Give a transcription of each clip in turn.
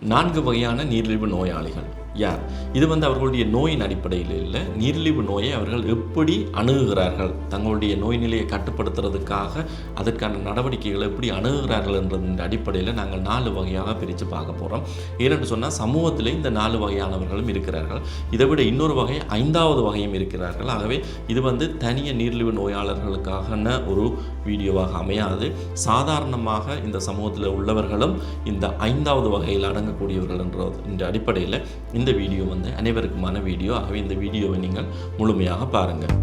நான்கு வகையான நீரிழிவு நோயாளிகள். யார்? இது வந்து அவர்களுடைய நோயின் அடிப்படையில் இல்லை. நீரிழிவு நோயை அவர்கள் எப்படி அணுகுகிறார்கள்? தங்களுடைய நோய் நிலையை கட்டுப்படுத்துறதுக்காக அதற்கான நடவடிக்கைகளை எப்படி அணுகுகிறார்கள் என்ற அடிப்படையில் நாங்கள் நாலு வகையாக பிரித்து பார்க்க போகிறோம் ஏனென்று சொன்னால் சமூகத்தில் இந்த நாலு வகையானவர்களும் இருக்கிறார்கள். இதை விட இன்னொரு வகை ஐந்தாவது வகையும் இருக்கிறார்கள். ஆகவே இது வந்து தனிய நீரிழிவு நோயாளர்களுக்கான ஒரு வீடியோவாக அமையாது. சாதாரணமாக இந்த சமூகத்தில் உள்ளவர்களும் இந்த ஐந்தாவது வகையில் அடங்கக்கூடியவர்கள் என்ற இந்த அடிப்படையில் இந்த வீடியோ வந்து அனைவருக்குமான வீடியோ. ஆகவே இந்த வீடியோவை நீங்கள் முழுமையாக பாருங்கள்.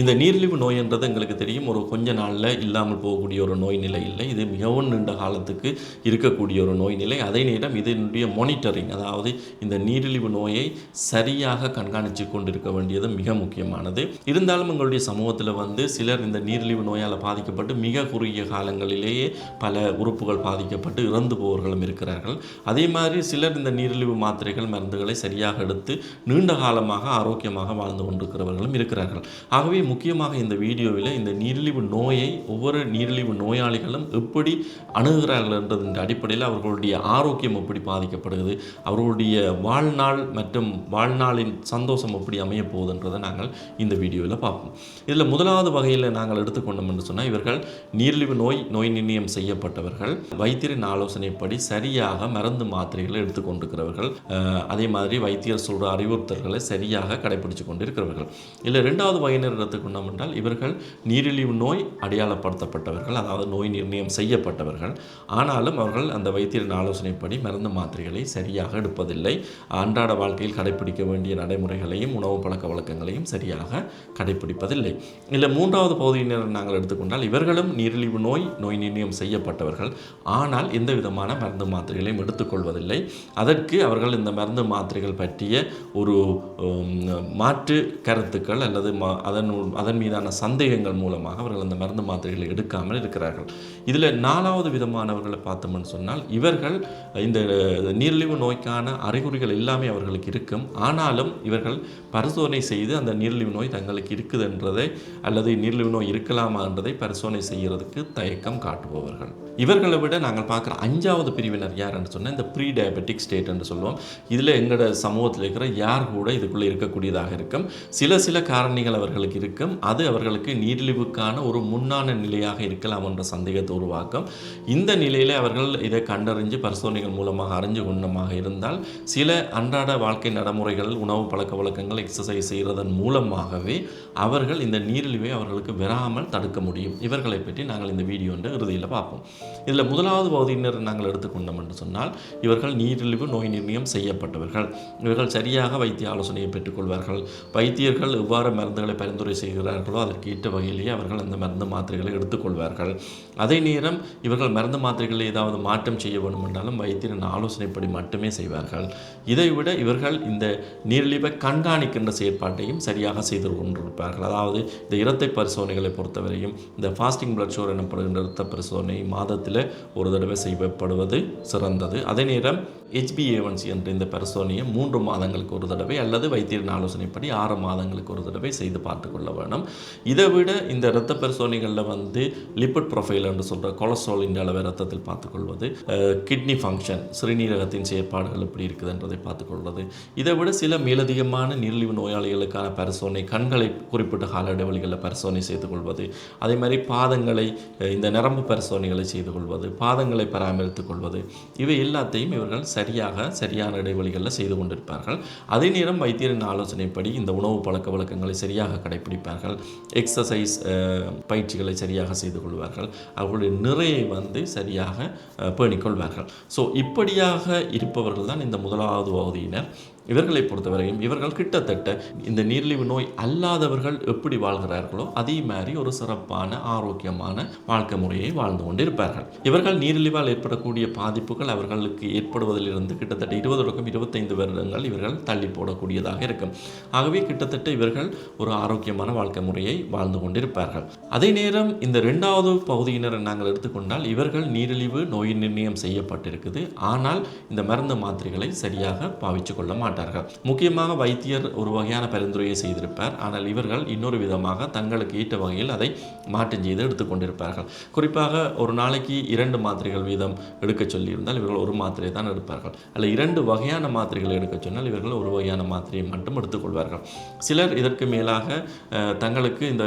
இந்த நீரிழிவு நோய் என்றது எங்களுக்கு தெரியும். ஒரு கொஞ்ச நாளில் இல்லாமல் போகக்கூடிய ஒரு நோய் நிலை இல்லை. இது மிகவும் நீண்ட காலத்துக்கு இருக்கக்கூடிய ஒரு நோய் நிலை. அதே நேரம் இதனுடைய மானிட்டரிங் அதாவது இந்த நீரிழிவு நோயை சரியாக கண்காணித்து கொண்டிருக்க வேண்டியது மிக முக்கியமானது. இருந்தாலும் எங்களுடைய சமூகத்தில் வந்து சிலர் இந்த நீரிழிவு நோயால் பாதிக்கப்பட்டு மிக குறுகிய காலங்களிலேயே பல உறுப்புகள் பாதிக்கப்பட்டு இறந்து போவர்களும் இருக்கிறார்கள். அதே மாதிரி சிலர் இந்த நீரிழிவு மாத்திரைகள் மருந்துகளை சரியாக எடுத்து நீண்ட காலமாக ஆரோக்கியமாக வாழ்ந்து கொண்டிருக்கிறவர்களும் இருக்கிறார்கள். ஆகவே முக்கியமாக இந்த வீடியோவில் இந்த நீரிழிவு நோயை ஒவ்வொரு நீரிழிவு நோயாளிகளும் எப்படி அணுகிறார்கள் என்றதன் அடிப்படையில் அவர்களுடைய ஆரோக்கியம் எப்படி பாதிக்கப்படுகிறது அவர்களுடைய வாழ்நாள் மற்றும் வாழ்நாளின் சந்தோஷம் எப்படி அமைய போகுதுன்றதை நாங்கள் இந்த வீடியோவில் பார்ப்போம். இதில் முதலாவது வகையில் நாங்கள் எடுத்துக்கொண்டோம் என்று சொன்னால் இவர்கள் நீரிழிவு நோய் நோய் நிர்ணயம் செய்யப்பட்டவர்கள் வைத்தியரின் ஆலோசனைப்படி சரியாக மருந்து மாத்திரைகளை எடுத்துக்கொண்டிருக்கிறவர்கள் அதே மாதிரி வைத்தியர் சொல்கிற அறிவுறுத்தல்களை சரியாக கடைபிடிச்சு கொண்டிருக்கிறவர்கள். இல்லை ரெண்டாவது வகையினர் எடுத்துக்கொண்டோம் என்றால் இவர்கள் நீரிழிவு நோய் அடையாளப்படுத்தப்பட்டவர்கள் அதாவது நோய் நிர்ணயம் செய்யப்பட்டவர்கள். ஆனாலும் அவர்கள் அந்த வைத்தியரின் ஆலோசனைப்படி மருந்து மாத்திரைகளை சரியாக எடுப்பதில்லை. அன்றாட வாழ்க்கையில் கடைபிடிக்க வேண்டிய நடைமுறைகளையும் உணவு பழக்க வழக்கங்களையும் சரியாக கடைபிடிப்பதில்லை இல்லை மூன்றாவது பகுதியினர் நாங்கள் எடுத்துக்கொண்டால் இவர்களும் நீரிழிவு நோய் நோய் நிர்ணயம் செய்யப்பட்டவர்கள். ஆனால் எந்த விதமான மருந்து மாத்திரைகளையும் எடுத்துக்கொள்வதில்லை. அதற்கு அவர்கள் இந்த மருந்து மாத்திரைகள் பற்றிய ஒரு மாற்று கருத்துக்கள் அல்லது அதன் அதன் மீதான சந்தேகங்கள் மூலமாக அவர்கள் அந்த மருந்து மாத்திரைகளை எடுக்காமல் இருக்கிறார்கள். இதில் நாலாவது விதமானவர்களை பார்த்தோம்னு சொன்னால் இவர்கள் இந்த நீரிழிவு நோய்க்கான அறிகுறிகள் எல்லாமே அவர்களுக்கு இருக்கும். ஆனாலும் இவர்கள் பரிசோதனை செய்து அந்த நீரிழிவு நோய் தங்களுக்கு இருக்குதுன்றதை அல்லது நீரிழிவு நோய் இருக்கலாமா என்றதை பரிசோதனை செய்கிறதுக்கு தயக்கம் காட்டுபவர்கள். இவர்களை விட நாங்கள் பார்க்குற அஞ்சாவது பிரிவினர் யாருன்னு சொன்னால் இந்த ப்ரீ டயபெட்டிக் ஸ்டேட் என்று சொல்லுவோம். இதில் எங்களோட சமூகத்தில் இருக்கிற யார் கூட இதுக்குள்ளே இருக்கக்கூடியதாக இருக்கும். சில சில காரணிகள் அவர்களுக்கு இருக்கும். அது அவர்களுக்கு நீரிழிவுக்கான ஒரு முன்னான நிலையாக இருக்கலாம் என்ற சந்தேகத்தை உருவாக்கும். இந்த நிலையில் அவர்கள் இதை கண்டறிஞ்சு பரிசோதனைகள் மூலமாக அறிஞ்சு கொண்டமாக இருந்தால் சில அன்றாட வாழ்க்கை நடைமுறைகள் உணவு பழக்க வழக்கங்கள் எக்ஸசைஸ் செய்கிறதன் மூலமாகவே அவர்கள் இந்த நீரிழிவை அவர்களுக்கு வராமல் தடுக்க முடியும். இவர்களை பற்றி நாங்கள் இந்த வீடியோன்ற இறுதியில் பார்ப்போம். இதில் முதலாவது பகுதியினர் நாங்கள் எடுத்துக்கொண்டோம் என்று சொன்னால் இவர்கள் நீரிழிவு நோய் நிர்ணயம் செய்யப்பட்டவர்கள். இவர்கள் சரியாக வைத்திய ஆலோசனையை பெற்றுக்கொள்வார்கள். வைத்தியர்கள் எவ்வாறு மருந்துகளை பரிந்துரை செய்கிறார்களோ அதற்கு ஏற்ற வகையிலேயே அவர்கள் அந்த மருந்து மாத்திரைகளை எடுத்துக்கொள்வார்கள். அதே நேரம் இவர்கள் மருந்து மாத்திரைகளை ஏதாவது மாற்றம் செய்ய வேண்டும் என்றாலும் வைத்தியரின் ஆலோசனைப்படி மட்டுமே செய்வார்கள். இதைவிட இவர்கள் இந்த நீரிழிவை கண்காணிக்கின்ற செயற்பாட்டையும் சரியாக செய்து கொண்டிருப்பார்கள். அதாவது இந்த இரத்தை பரிசோதனைகளை பொறுத்தவரையும் இந்த ஃபாஸ்டிங் பிளட் ஷுகர் எனப்படுகின்ற இரத்த பரிசோதனை மாதத்தில் ஒரு தடவை செய்யப்படுவது சிறந்தது. அதே நேரம் ஹெச்பிஏவன்சி என்ற இந்த பரிசோதனையை மூன்று மாதங்களுக்கு ஒரு தடவை அல்லது வைத்தியரின் ஆலோசனைப்படி ஆறு மாதங்களுக்கு ஒரு தடவை செய்து பார்த்துக்கொள்ள வேணும். இதை விட இந்த இரத்த பரிசோதனைகளில் வந்து லிப்பிட் ப்ரொஃபைல் என்று சொல்கிற கொலஸ்ட்ராலின் அளவை ரத்தத்தில் பார்த்துக்கொள்வது கிட்னி ஃபங்க்ஷன் சிறுநீரகத்தின் செயற்பாடுகள் எப்படி இருக்குதுன்றதை பார்த்துக்கொள்வது இதை விட சில மேலதிகமான நீரிழிவு நோயாளிகளுக்கான பரிசோதனை கண்களை குறிப்பிட்ட கால இடைவெளிகளில் பரிசோதனை செய்து கொள்வது. அதே மாதிரி பாதங்களை இந்த நரம்பு பரிசோதனைகளை செய்து கொள்வது பாதங்களை பராமரித்துக் கொள்வது இவை எல்லாத்தையும் இவர்கள் சரியாக சரியான இடைவெளிகளில் செய்து கொண்டிருப்பார்கள். அதே நேரம் வைத்தியரின் ஆலோசனைப்படி இந்த உணவு பழக்க வழக்கங்களை சரியாக கடைபிடிப்பார்கள் எக்ஸசைஸ் பயிற்சிகளை சரியாக செய்து கொள்வார்கள். அவர்களுடைய நிறையை வந்து சரியாக பேணிக்கொள்வார்கள். ஸோ இப்படியாக இருப்பவர்கள் தான் இந்த முதலாவது பகுதியினர் இவர்களை பொறுத்தவரையும் இவர்கள் கிட்டத்தட்ட இந்த நீரிழிவு நோய் அல்லாதவர்கள் எப்படி வாழ்கிறார்களோ அதே மாதிரி ஒரு சிறப்பான ஆரோக்கியமான வாழ்க்கை முறையை வாழ்ந்து கொண்டிருப்பார்கள். இவர்கள் நீரிழிவால் ஏற்படக்கூடிய பாதிப்புகள் அவர்களுக்கு ஏற்படுவதிலிருந்து கிட்டத்தட்ட இருபது தொடக்கம் இருபத்தைந்து வருடங்கள் இவர்கள் தள்ளி போடக்கூடியதாக இருக்கும். ஆகவே கிட்டத்தட்ட இவர்கள் ஒரு ஆரோக்கியமான வாழ்க்கை முறையை வாழ்ந்து கொண்டிருப்பார்கள். அதே நேரம் இந்த இரண்டாவது பகுதியினரை நாங்கள் எடுத்துக்கொண்டால் இவர்கள் நீரிழிவு நோய் நிர்ணயம் செய்யப்பட்டிருக்குது. ஆனால் இந்த மருந்து மாத்திரைகளை சரியாக பாவிச்சு கொள்ள மாட்டார்கள். மாட்டார்கள். முக்கியமாக வைத்தியர் ஒரு வகையான பரிந்துரையை செய்திருப்பார். ஆனால் இவர்கள் இன்னொரு விதமாக தங்களுக்கு ஈட்ட வகையில் அதை மாற்றம் செய்து எடுத்துக்கொண்டிருப்பார்கள் குறிப்பாக ஒரு நாளைக்கு இரண்டு மாத்திரைகள் வீதம் எடுக்க சொல்லியிருந்தால் இவர்கள் ஒரு மாத்திரையை தான் எடுப்பார்கள். அல்ல இரண்டு வகையான மாத்திரைகளை எடுக்க சொன்னால் இவர்கள் ஒரு வகையான மாத்திரையை மட்டும் எடுத்துக்கொள்வார்கள் சிலர் இதற்கு மேலாக தங்களுக்கு இந்த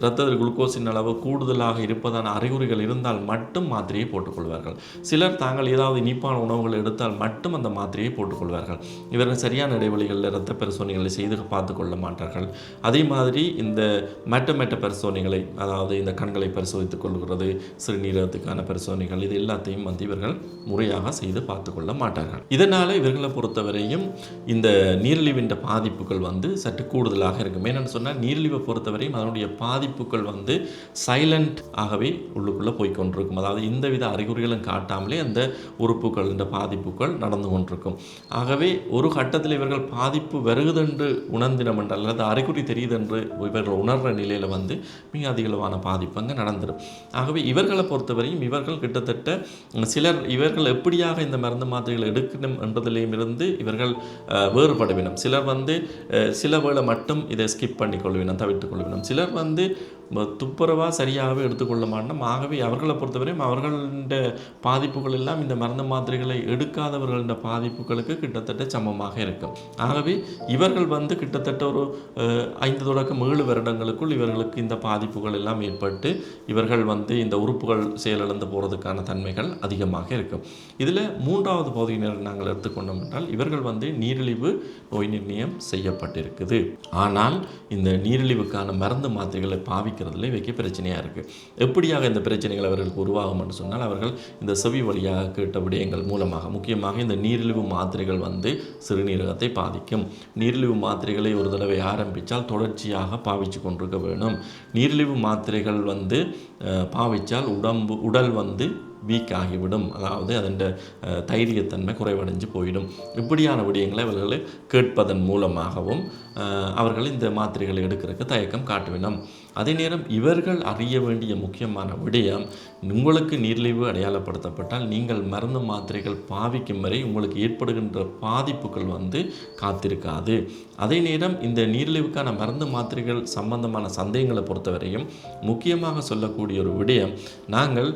இரத்தத்தில் குளுக்கோஸின் அளவு கூடுதலாக இருப்பதான அறிகுறிகள் இருந்தால் மட்டும் மாத்திரையை போட்டுக்கொள்வார்கள் சிலர் தாங்கள் ஏதாவது இனிப்பான உணவுகள் எடுத்தால் மட்டும் அந்த மாத்திரையை போட்டுக்கொள்வார்கள் இவர்கள் சரியான இடைவெளிகளில் இரத்த பரிசோதனைகளை செய்து பார்த்து கொள்ள மாட்டார்கள். அதே மாதிரி இந்த மற்ற மற்ற பரிசோதனைகளை அதாவது இந்த கண்களை பரிசோதித்துக் கொள்கிறது சிறுநீரகத்துக்கான பரிசோதனைகள் இது எல்லாத்தையும் வந்து இவர்கள் முறையாக செய்து பார்த்து கொள்ள மாட்டார்கள். இதனால் இவர்களை பொறுத்தவரையும் இந்த நீரிழிவின் பாதிப்புகள் வந்து சற்று கூடுதலாக இருக்கும். என்னென்னு சொன்னால் நீரிழிவை பொறுத்தவரையும் அதனுடைய பாதிப்புகள் வந்து சைலண்ட் ஆகவே உள்ளுக்குள்ளே போய் கொண்டிருக்கும். அதாவது எந்தவித அறிகுறிகளும் காட்டாமலே அந்த உறுப்புகள் இந்த பாதிப்புகள் நடந்து கொண்டிருக்கும். ஆகவே ஒரு கட்ட கட்டத்தில் இவர்கள் பாதிப்பு வருகுதென்று உணர்ந்தினம் என்று அல்லது அறிகுறி தெரியுதென்று இவர்கள் உணர்கிற நிலையில் வந்து மிக அதிகளவான பாதிப்பு அங்கே நடந்துடும் ஆகவே இவர்களை பொறுத்தவரையும் இவர்கள் கிட்டத்தட்ட சிலர் இவர்கள் எப்படியாக இந்த மருந்து மாத்திரைகளை எடுக்கணும் என்பதிலேயும் இருந்து இவர்கள் வேறுபடுவினம். சிலர் வந்து சில வேளை மட்டும் இதை ஸ்கிப் பண்ணி கொள்வினம் தவிர்த்து கொள்வினம் சிலர் வந்து துப்புரவாக சரியாகவே எடுத்துக்கொள்ள மாட்டோம். ஆகவே அவர்களை பொறுத்தவரையும் அவர்கள பாதிப்புகள் எல்லாம் இந்த மருந்து மாத்திரைகளை எடுக்காதவர்களின் பாதிப்புகளுக்கு கிட்டத்தட்ட சமமாக இருக்கும். ஆகவே இவர்கள் வந்து கிட்டத்தட்ட ஒரு ஐந்து தொடக்கம் ஏழு வருடங்களுக்குள் இவர்களுக்கு இந்த பாதிப்புகள் எல்லாம் ஏற்பட்டு இவர்கள் வந்து இந்த உறுப்புகள் செயலிழந்து போகிறதுக்கான தன்மைகள் அதிகமாக இருக்கும். இதில் மூன்றாவது பகுதியினர் நாங்கள் எடுத்துக்கொண்டோம் என்றால் இவர்கள் வந்து நீரிழிவு நோய் நிர்ணயம் செய்யப்பட்டிருக்குது. ஆனால் இந்த நீரிழிவுக்கான மருந்து மாத்திரைகளை பாவிக்கிறதுல இவைக்கு பிரச்சனையாக இருக்குது எப்படியாக இந்த பிரச்சனைகள் அவர்களுக்கு உருவாகும் என்று சொன்னால் அவர்கள் இந்த செவி வழியாக கேட்ட விடயங்கள் மூலமாக முக்கியமாக இந்த நீரிழிவு மாத்திரைகள் வந்து சிறுநீரகத்தை பாதிக்கும். நீரிழிவு மாத்திரைகளை ஒரு தடவை ஆரம்பித்தால் தொடர்ச்சியாக பாவிச்சு கொண்டிருக்க வேணும். நீரிழிவு மாத்திரைகள் வந்து பாவித்தால் பாவிச்சால் உடம்பு உடல் வந்து வீக் ஆகிவிடும். அதாவது அதன் தைரியத்தன்மை குறைவடைஞ்சு போயிடும். இப்படியான விடயங்களை அவர்கள் கேட்பதன் மூலமாகவும் அவர்கள் இந்த மாத்திரைகளை எடுக்கிறதுக்கு தயக்கம் காட்டுவினம். அதே நேரம் இவர்கள் அறிய வேண்டிய முக்கியமான விடயம் உங்களுக்கு நீரிழிவு அடையாளப்படுத்தப்பட்டால் நீங்கள் மருந்து மாத்திரைகள் பாவிக்கும் வரை உங்களுக்கு ஏற்படுகின்ற பாதிப்புகள் வந்து காத்திருக்காது. அதே நேரம் இந்த நீரிழிவுக்கான மருந்து மாத்திரைகள் சம்பந்தமான சந்தேகங்களை பொறுத்தவரையும் முக்கியமாக சொல்லக்கூடிய ஒரு விடயம் நாங்கள்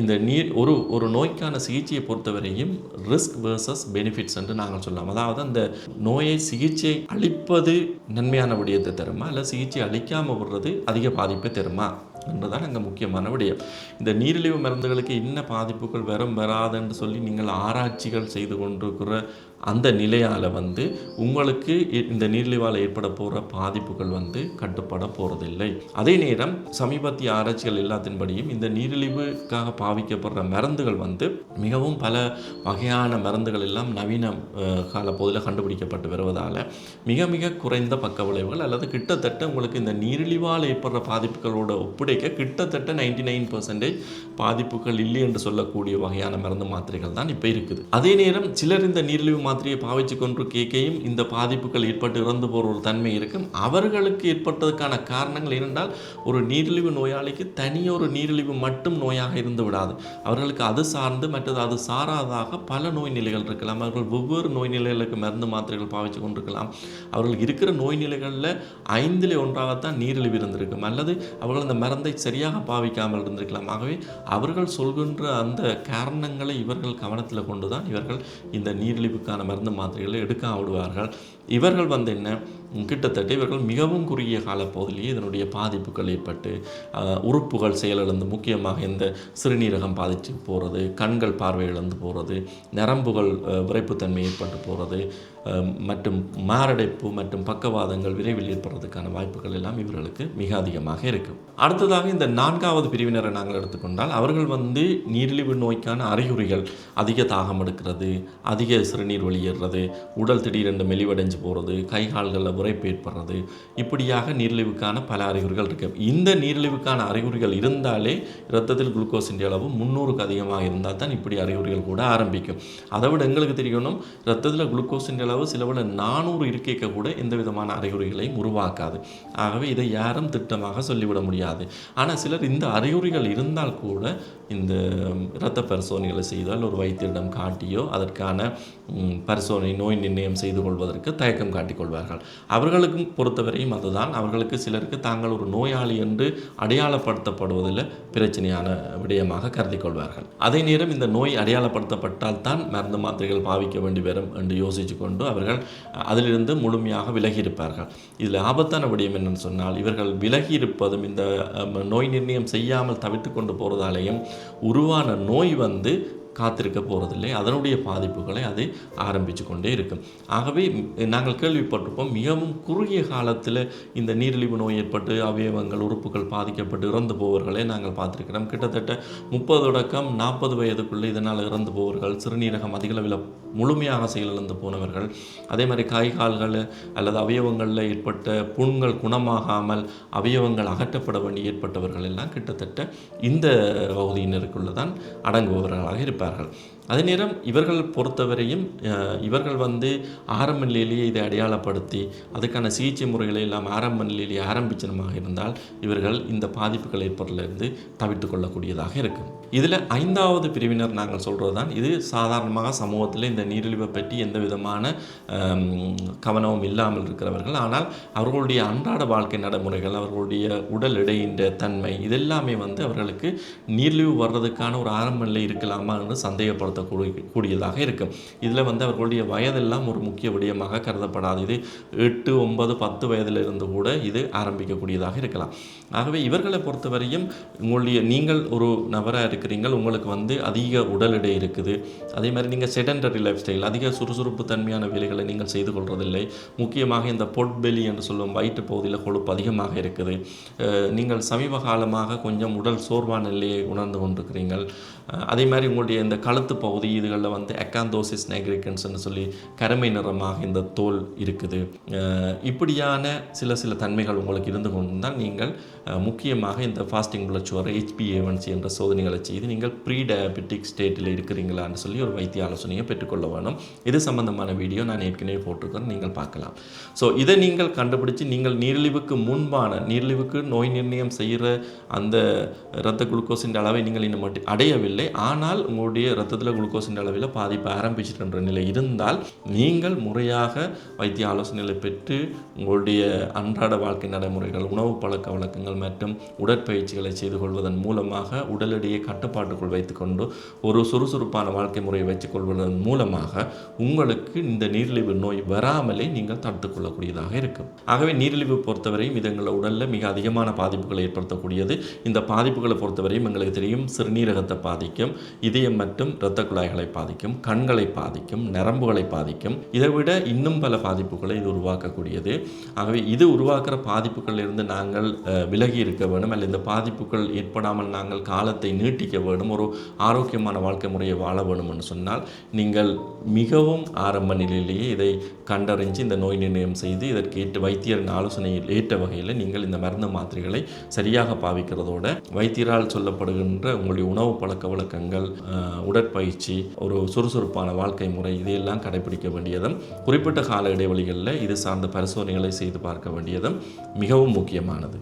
இந்த நீர் ஒரு ஒரு நோய்க்கான சிகிச்சையை பொறுத்தவரையும் ரிஸ்க் வேர்சஸ் பெனிஃபிட்ஸ் என்று நாங்கள் சொல்லலாம். அதாவது அந்த நோயை சிகிச்சை அளிப்பது நன்மையான விடயத்தை தருமா? இல்லை சிகிச்சை அளிக்காமல் விடுறது அதிக பாதிப்பை தருமா என்றுதான் அங்கே முக்கியமான விடயம். இந்த நீரிழிவு மருந்துகளுக்கு என்ன பாதிப்புகள் வரும் வராதுன்னு சொல்லி நீங்கள் ஆராய்ச்சிகள் செய்து கொண்டிருக்கிற அந்த நிலையால் வந்து உங்களுக்கு இந்த நீரிழிவால் ஏற்பட போகிற பாதிப்புகள் வந்து கட்டுப்பட போகிறதில்லை அதே நேரம் சமீபத்திய ஆராய்ச்சிகள் எல்லாத்தின்படியும் இந்த நீரிழிவுக்காக பாவிக்கப்படுற மருந்துகள் வந்து மிகவும் பல வகையான மருந்துகள் எல்லாம் நவீன கால பகுதியில் கண்டுபிடிக்கப்பட்டு வருவதால் மிக மிக குறைந்த பக்க விளைவுகள் அல்லது கிட்டத்தட்ட உங்களுக்கு இந்த நீரிழிவால் ஏற்படுற பாதிப்புகளோட ஒப்படைக்க கிட்டத்தட்ட நைன்டி நைன் பர்சன்டேஜ் பாதிப்புகள் இல்லை என்று சொல்லக்கூடிய வகையான மருந்து மாத்திரைகள் தான் இப்போ இருக்குது. அதே நேரம் சிலர் இந்த நீரிழிவு மாத்திரையை பாவிச்சு கொன்று கேட்கையும் இந்த பாதிப்புகள் ஏற்பட்டு இறந்து போகிற ஒரு தன்மை இருக்கும். அவர்களுக்கு ஏற்பட்டதுக்கான காரணங்கள் இருந்தால் ஒரு நீரிழிவு நோயாளிக்கு தனியொரு நீரிழிவு மட்டும் நோயாக இருந்து விடாது. அவர்களுக்கு அது சார்ந்து மற்றது அது சாராதாக பல நோய் நிலைகள் இருக்கலாம். அவர்கள் வெவ்வேறு நோய் நிலைகளுக்கு மருந்து மாத்திரைகள் பாவிச்சு கொண்டிருக்கலாம். அவர்கள் இருக்கிற நோய் நிலைகளில் ஐந்தில் ஒன்றாகத்தான் நீரிழிவு இருந்திருக்கும். அல்லது அவர்கள் அந்த மருந்தை சரியாக பாவிக்காமல் இருந்திருக்கலாம். ஆகவே அவர்கள் சொல்கின்ற அந்த காரணங்களை இவர்கள் கவனத்தில் கொண்டு தான் இவர்கள் இந்த நீரிழிவுக்கான மருந்து மாத்திரைகளை எடுக்க விடுவார்கள் இவர்கள் வந்து என்ன? கிட்டத்தட்ட இவர்கள் மிகவும் குறுகிய காலப்பகுதியிலேயே இதனுடைய பாதிப்புகள் ஏற்பட்டு உறுப்புகள் செயலிழந்து முக்கியமாக இந்த சிறுநீரகம் பாதித்து போகிறது கண்கள் பார்வை இழந்து போகிறது நரம்புகள் விரைப்புத்தன்மை ஏற்பட்டு போகிறது மற்றும் மாரடைப்பு மற்றும் பக்கவாதங்கள் விரைவில் ஏற்படுறதுக்கான வாய்ப்புகள் எல்லாம் இவர்களுக்கு மிக அதிகமாக இருக்கும் அடுத்ததாக இந்த நான்காவது பிரிவினரை நாங்கள் எடுத்துக்கொண்டால் அவர்கள் வந்து நீரிழிவு நோய்க்கான அறிகுறிகள் அதிக தாகம் எடுக்கிறது அதிக சிறுநீர் வெளியேறது உடல் திடீரென்று மெலிவடைஞ்சு போகிறது கை கால்களில் உரைப்பு இப்படியாக நீரிழிவுக்கான பல அறிகுறிகள் இருக்கு. இந்த நீரிழிவுக்கான அறிகுறிகள் இருந்தாலே இரத்தத்தில் குளுக்கோஸின் அளவு முந்நூறுக்கு அதிகமாக இருந்தால் தான் இப்படி அறிகுறிகள் கூட ஆரம்பிக்கும். அதை விட எங்களுக்கு தெரியணும் இரத்தத்தில் குளுக்கோஸின் அளவு சிலவில் நானூறு இருக்கைக்க கூட எந்த விதமான அறிகுறிகளையும் உருவாக்காது. ஆகவே இதை யாரும் திட்டமாக சொல்லிவிட முடியாது. ஆனால் சிலர் இந்த அறிகுறிகள் இருந்தால் கூட இந்த இரத்த பரிசோதனைகளை செய்தால் ஒரு வைத்தியரிடம் காட்டியோ அதற்கான பரிசோதனை நோய் நிர்ணயம் செய்து கொள்வதற்கு தயக்கம் காட்டிக்கொள்வார்கள் அவர்களுக்கும் பொறுத்தவரையும் அதுதான். அவர்களுக்கு சிலருக்கு தாங்கள் ஒரு நோயாளி என்று அடையாளப்படுத்தப்படுவதில் பிரச்சனையான விடயமாக கருதி கொள்வார்கள். அதே நேரம் இந்த நோய் அடையாளப்படுத்தப்பட்டால் தான் மருந்து மாத்திரைகள் பாவிக்க வேண்டி வரும் என்று யோசித்து கொண்டு அவர்கள் அதிலிருந்து முழுமையாக விலகி இருப்பார்கள் இதில் ஆபத்தான விடயம் என்னன்னு சொன்னால் இவர்கள் விலகி இருப்பதும் இந்த நோய் நிர்ணயம் செய்யாமல் தவிர்த்து கொண்டு போகிறதாலேயும் உருவான நோய் வந்து காத்திருக்க போகிறதில்லை அதனுடைய பாதிப்புகளை அது ஆரம்பித்து கொண்டே இருக்கும். ஆகவே நாங்கள் கேள்விப்பட்டிருப்போம் மிகவும் குறுகிய காலத்தில் இந்த நீரிழிவு நோய் ஏற்பட்டு அவயவங்கள் உறுப்புகள் பாதிக்கப்பட்டு இறந்து போவர்களை நாங்கள் பார்த்துருக்கிறோம். கிட்டத்தட்ட முப்பது தொடக்கம் நாற்பது வயதுக்குள்ளே இதனால் இறந்து போவர்கள் சிறுநீரகம் அதிகளவில் முழுமையாக செயலிழந்து போனவர்கள் அதே மாதிரி கை கால்கள் அல்லது அவயவங்களில் ஏற்பட்ட புண்கள் குணமாகாமல் அவயவங்கள் அகற்றப்பட வேண்டி ஏற்பட்டவர்கள் எல்லாம் கிட்டத்தட்ட இந்த பகுதியினருக்குள்ளே தான் அடங்குபவர்களாக 当然。அதே நேரம் இவர்கள் பொறுத்தவரையும் இவர்கள் வந்து ஆரம்ப நிலையிலேயே இதை அடையாளப்படுத்தி அதுக்கான சிகிச்சை முறைகளை எல்லாம் ஆரம்ப நிலையிலேயே ஆரம்பிச்சனமாக இருந்தால் இவர்கள் இந்த பாதிப்புகள் ஏற்படுறதிலிருந்து தவித்து கொள்ளக்கூடியதாக இருக்கும். இதில் ஐந்தாவது பிரிவினர் நாங்கள் சொல்கிறது தான் இது சாதாரணமாக சமூகத்தில் இந்த நீரிழிவை பற்றி எந்த விதமான கவனமும் இல்லாமல் இருக்கிறவர்கள். ஆனால் அவர்களுடைய அன்றாட வாழ்க்கை நடைமுறைகள் அவர்களுடைய உடல் எடையின்ற தன்மை இதெல்லாமே வந்து அவர்களுக்கு நீரிழிவு வர்றதுக்கான ஒரு ஆரம்ப நிலை இருக்கலாமா என்று சந்தேகப்படுத்தக்கூடிய கூடியதாக இருக்கும் இதில் வந்து அவர்களுடைய வயதெல்லாம் ஒரு முக்கிய விடயமாக கருதப்படாது. இது எட்டு ஒன்பது பத்து வயதில் இருந்து கூட இது ஆரம்பிக்கக்கூடியதாக இருக்கலாம். ஆகவே இவர்களை பொறுத்தவரையும் உங்களுடைய நீங்கள் ஒரு நபராக இருக்கிறீங்கள். உங்களுக்கு வந்து அதிக உடல் எடை இருக்குது. அதே மாதிரி நீங்கள் செடன்டரி லைஃப் ஸ்டைல் அதிக சுறுசுறுப்பு தன்மையான வேலைகளை நீங்கள் செய்து கொள்வதில்லை முக்கியமாக இந்த பொட்பெலி என்று சொல்லும் வயிற்று பகுதியில் கொழுப்பு அதிகமாக இருக்குது. நீங்கள் சமீப காலமாக கொஞ்சம் உடல் சோர்வான நிலையை உணர்ந்து கொண்டிருக்கிறீர்கள். அதே மாதிரி உங்களுடைய இந்த கழுத்து பகுதி இதுகளில் வந்து எக்காந்தோசிஸ் நெக்ரிகன்ஸ்னு சொல்லி கருமை நிறமாக இந்த தோல் இருக்குது. இப்படியான சில சில தன்மைகள் உங்களுக்கு இருந்து கொண்டிருந்தால் நீங்கள் முக்கியமாக இந்த ஃபாஸ்டிங் பிளட் சுகர் ஹெச்பிஏவன்சி என்ற சோதனைகளை செய்து நீங்கள் ப்ரீ டயபெட்டிக் ஸ்டேட்டில் இருக்கிறீங்களான்னு சொல்லி ஒரு வைத்திய ஆலோசனையை பெற்றுக்கொள்ள வேணும். இது சம்பந்தமான வீடியோ நான் ஏற்கனவே போட்டிருக்கிறேன் நீங்கள் பார்க்கலாம். ஸோ இதை நீங்கள் கண்டுபிடிச்சு நீங்கள் நீரிழிவுக்கு முன்பான நீரிழிவுக்கு நோய் நிர்ணயம் செய்கிற அந்த இரத்த குளுக்கோஸின் அளவை நீங்கள் இன்னும் அடையவில்லை. ஆனால் உங்களுடைய இரத்தத்தில் குளுக்கோஸின் அளவில் பாதிப்பு ஆரம்பிச்சிட்டுன்ற நிலை இருந்தால் நீங்கள் முறையாக வைத்திய ஆலோசனைகளை பெற்று உங்களுடைய அன்றாட வாழ்க்கை நடைமுறைகள் உணவு பழக்க வழக்கங்கள் மற்றும் உடற்பயிற்சிகளை செய்து கொள்வதன் மூலமாக உடல் எடையை கட்டுப்பாட்டுக்குள் வைத்துக்கொண்டு ஒரு சுறுசுறுப்பான வாழ்க்கை முறையை வச்சுக்கொள்வதன் மூலமாக உங்களுக்கு இந்த நீரிழிவு நோய் வராமலே நீங்கள் தடுத்துக் கொள்ளக்கூடியதாக இருக்கும். ஆகவே நீரிழிவு பொறுத்தவரையும் இது உடலில் மிக அதிகமான பாதிப்புகளை ஏற்படுத்தக்கூடியது. இந்த பாதிப்புகளை பொறுத்தவரையும் எங்களுக்கு தெரியும் சிறுநீரகத்தை பாதிக்கும் இதயம் மற்றும் இரத்த குழாய்களை பாதிக்கும் கண்களை பாதிக்கும் நரம்புகளை பாதிக்கும். இதை விட இன்னும் பல பாதிப்புகளை இது உருவாக்கக்கூடியது. ஆகவே இது உருவாக்குற பாதிப்புகளில் இருந்து நாங்கள் விலகி இருக்க வேண்டும். அல்ல இந்த பாதிப்புகள் ஏற்படாமல் நாங்கள் காலத்தை நீட்டிக்க வேண்டும். ஒரு ஆரோக்கியமான வாழ்க்கை முறையை வாழ வேண்டும் என்று சொன்னால் நீங்கள் மிகவும் ஆரம்ப நிலையிலேயே இதை கண்டறிஞ்சு இந்த நோய் நிர்ணயம் செய்து இதற்கு ஏற்று வைத்தியரின் ஆலோசனையில் ஏற்ற வகையில் நீங்கள் இந்த மருந்து மாத்திரைகளை சரியாக பாவிக்கிறதோட வைத்தியரால் சொல்லப்படுகின்ற உங்களுடைய உணவு பழக்க வழக்கங்கள் உடற்பயிற்சி பயிற்சி ஒரு சுறுசுறுப்பான வாழ்க்கை முறை இதையெல்லாம் கடைபிடிக்க வேண்டியதும் குறிப்பிட்ட கால இடைவெளிகளில் இது சார்ந்த பரிசோதனைகளை செய்து பார்க்க வேண்டியதும் மிகவும் முக்கியமானது.